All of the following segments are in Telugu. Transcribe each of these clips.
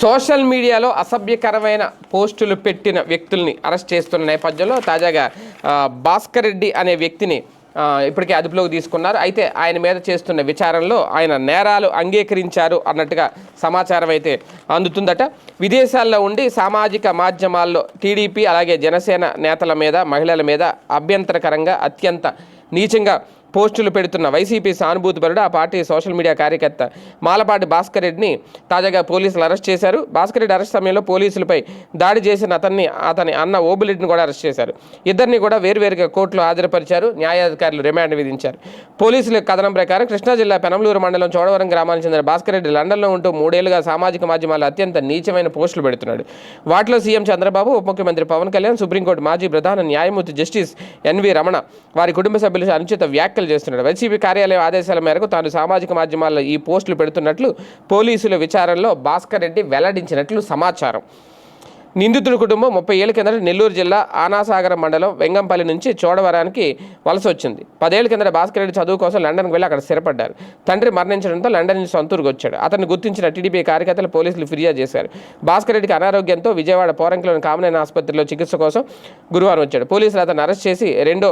సోషల్ మీడియాలో అసభ్యకరమైన పోస్టులు పెట్టిన వ్యక్తుల్ని అరెస్ట్ చేస్తున్న నేపథ్యంలో తాజాగా భాస్కర్ రెడ్డి అనే వ్యక్తిని ఇప్పటికే అదుపులోకి తీసుకున్నారు. అయితే ఆయన మీద చేస్తున్న విచారణలో ఆయన నేరాలు అంగీకరించారు అన్నట్టుగా సమాచారం అయితే అందుతుందట. విదేశాల్లో ఉండి సామాజిక మాధ్యమాల్లో టీడీపీ అలాగే జనసేన నేతల మీద మహిళల మీద అభ్యంతరకరంగా అత్యంత నీచంగా పోస్టులు పెడుతున్న వైసీపీ సానుభూతిపరుడు ఆ పార్టీ సోషల్ మీడియా కార్యకర్త మాలపాటి భాస్కర్ రెడ్డిని తాజాగా పోలీసులు అరెస్ట్ చేశారు. భాస్కర్ రెడ్డి అరెస్ట్ సమయంలో పోలీసులపై దాడి చేసిన అతన్ని అతని అన్న ఓబులెడ్డిని కూడా అరెస్ట్ చేశారు. ఇద్దరిని కూడా వేరువేరుగా కోర్టులో హాజరుపరిచారు. న్యాయాధికారులు రిమాండ్ విధించారు. పోలీసుల కథనం ప్రకారం కృష్ణా జిల్లా పెనంలూరు మండలం చోడవరం గ్రామానికి చెందిన భాస్కర్ రెడ్డి లండన్లో ఉంటూ మూడేళ్ళుగా సామాజిక మాధ్యమాల్లో అత్యంత నీచమైన పోస్టులు పెడుతున్నాడు. వాటిలో సీఎం చంద్రబాబు ఉప ముఖ్యమంత్రి పవన్ కళ్యాణ్ సుప్రీంకోర్టు మాజీ ప్రధాన న్యాయమూర్తి జస్టిస్ ఎన్వి రమణ వారి కుటుంబ సభ్యులు అనుచిత వ్యాఖ్యలు చేస్తున్నాడు. వైసీపీ కార్యాలయం ఆదేశాల మేరకు తాను సామాజిక మాధ్యమాల్లో ఈ పోస్టులు పెడుతున్నట్లు పోలీసుల విచారణలో భాస్కర్ రెడ్డి వెల్లడించినట్లు సమాచారం. నిందితుడి కుటుంబం ముప్పై ఏళ్ళ కిందట నెల్లూరు జిల్లా ఆనాసాగరం మండలం వెంగంపల్లి నుంచి చోడవరానికి వలస వచ్చింది. పదేళ్ళ కిందట భాస్కర్ రెడ్డి చదువు కోసం లండన్కి వెళ్ళి అక్కడ స్థిరపడ్డారు. తండ్రి మరణించడంతో లండన్ నుంచి సొంతూరుకు వచ్చాడు. అతన్ని గుర్తించిన టీడీపీ కార్యకర్తలు పోలీసులు ఫిర్యాదు చేశారు. భాస్కర్ రెడ్డికి అనారోగ్యంతో విజయవాడ పోరంకిలోని కామనైన ఆసుపత్రిలో చికిత్స కోసం గురువారం వచ్చాడు. పోలీసులు అతను అరెస్ట్ చేసి రెండో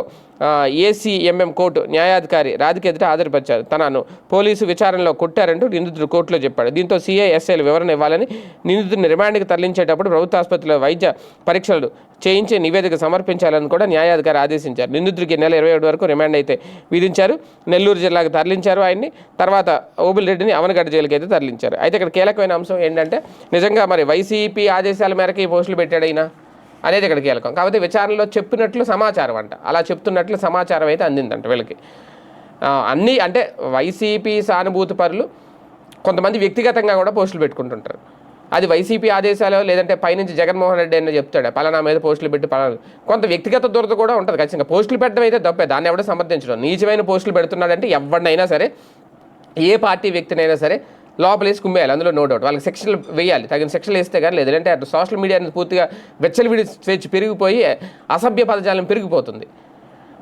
ఏసీఎంఎం కోర్టు న్యాయాధికారి రాధిక ఎదుట హాజరుపరిచారు. తనను పోలీసు విచారణలో కొట్టారంటూ నిందితుడు కోర్టులో చెప్పాడు. దీంతో సీఐఎస్ఐలు వివరణ ఇవ్వాలని నిందితుడిని రిమాండ్కి తరలించేటప్పుడు ప్రభుత్వ ఆసుపత్రిలో వైద్య పరీక్షలు చేయించి నివేదిక సమర్పించాలని కూడా న్యాయాధికారి ఆదేశించారు. నిందితుడికి నెల ఇరవై ఏడు వరకు రిమాండ్ అయితే విధించారు. నెల్లూరు జిల్లాకు తరలించారు ఆయన్ని. తర్వాత ఓబుల్ రెడ్డిని అవనగడ్డ జైలుకి అయితే తరలించారు. అయితే ఇక్కడ కీలకమైన అంశం ఏంటంటే నిజంగా మరి వైసీపీ ఆదేశాల మేరకు ఈ పోస్టులు పెట్టాడు అయినా అనేది ఇక్కడ కీలకం కాకపోతే విచారణలో చెప్పినట్లు సమాచారం అంట. అలా చెప్తున్నట్లు సమాచారం అయితే అందిందంట వీళ్ళకి. అన్నీ అంటే వైసీపీ సానుభూతి పరులు కొంతమంది వ్యక్తిగతంగా కూడా పోస్టులు పెట్టుకుంటుంటారు. అది వైసీపీ ఆదేశాలు లేదంటే పైనుంచి జగన్మోహన్ రెడ్డి అయినా చెప్తాడు. పలానా మీద పోస్టులు పెట్టి పలానా కొంత వ్యక్తిగత దురద కూడా ఉంటుంది ఖచ్చితంగా. పోస్టులు పెట్టడం అయితే తప్పే. దాన్ని ఎవడో సమర్థించడం. నీచమైన పోస్టులు పెడుతున్నాడంటే ఎవరినైనా సరే ఏ పార్టీ వ్యక్తినైనా సరే లోపలేసి కుమ్మేయాలి. అందులో నో డౌట్ వాళ్ళకి సెక్షన్లు వేయాలి. తగిన సెక్షన్లు వేస్తే కానీ లేదు. లేదంటే అటు సోషల్ మీడియా అనేది పూర్తిగా వెచ్చలివిడి స్వేచ్ఛ పెరిగిపోయి అసభ్య పదజాలం పెరిగిపోతుంది.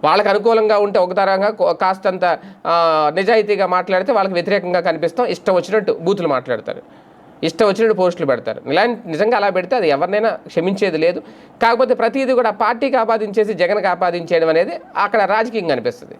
వాళ్ళకి అనుకూలంగా ఉంటే ఒక తరంగా కాస్తంత నిజాయితీగా మాట్లాడితే వాళ్ళకి వ్యతిరేకంగా కనిపిస్తాం. ఇష్టం వచ్చినట్టు బూతులు మాట్లాడతారు. ఇష్టం వచ్చినట్టు పోస్టులు పెడతారు. ఇలాంటి నిజంగా అలా పెడితే అది ఎవరినైనా క్షమించేది లేదు. కాకపోతే ప్రతిదీ కూడా పార్టీకి ఆపాదించేసి జగన్కి ఆపాదించేయడం అనేది అక్కడ రాజకీయంగా అనిపిస్తుంది.